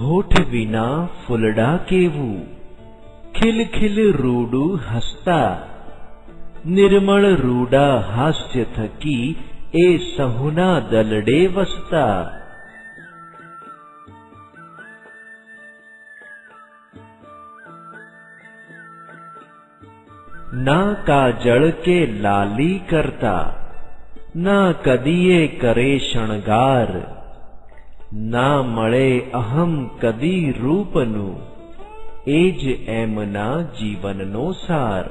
होठ बिना फुलडा केवू। खिल खिल रूडू हसता। निर्मल रूडा हास्य थकी, ए सहुना दलडे वसता। ना का जड़ के लाली करता, ना कदिए करे शणगार। ના મળે અહમ કદી રૂપનું એ જ એમના જીવનનો સાર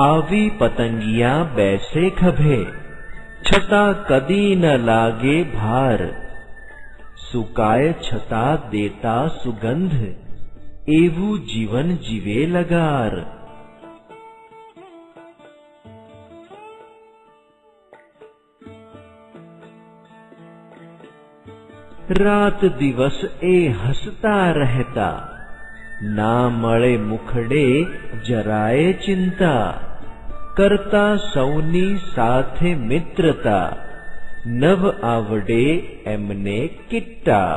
આવી પતંગિયા બેસે ખભે છતાં કદી ન લાગે ભાર સુકાય છતાં દેતા સુગંધ એવું જીવન જીવે લગાર રાત દિવસ એ હસતા રહેતા ના મળે મુખડે જરાય ચિંતા કરતા સૌની સાથે મિત્રતા નવ આવડે એમને કિટ્ટા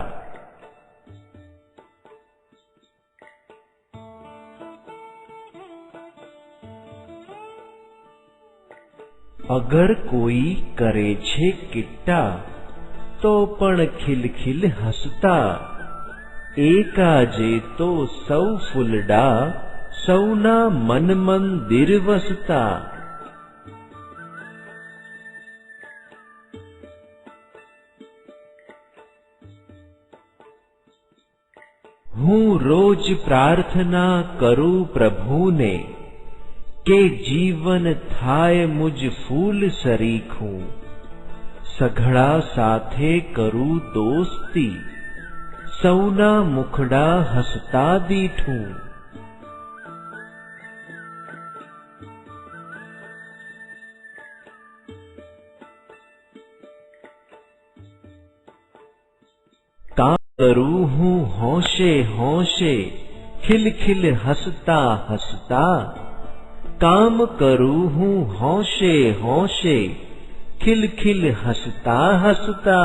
અગર કોઈ કરે છે કિટ્ટા तो पण खिलखिल हसता, एका जे तो सौ फुलडा सौना मन मंदिर वसता। हूँ रोज प्रार्थना करू प्रभु ने, के जीवन थाय मुझ फूल सरीखू। સઘળા સાથે કરું દોસ્તી. સૌના મુખડા હસતા દીઠું. કામ કરું હું હોશે હોશે, ખિલખિલ હસતા હસતા. કામ કરું હું હોશે હોશે खिल खिल हंसता हंसता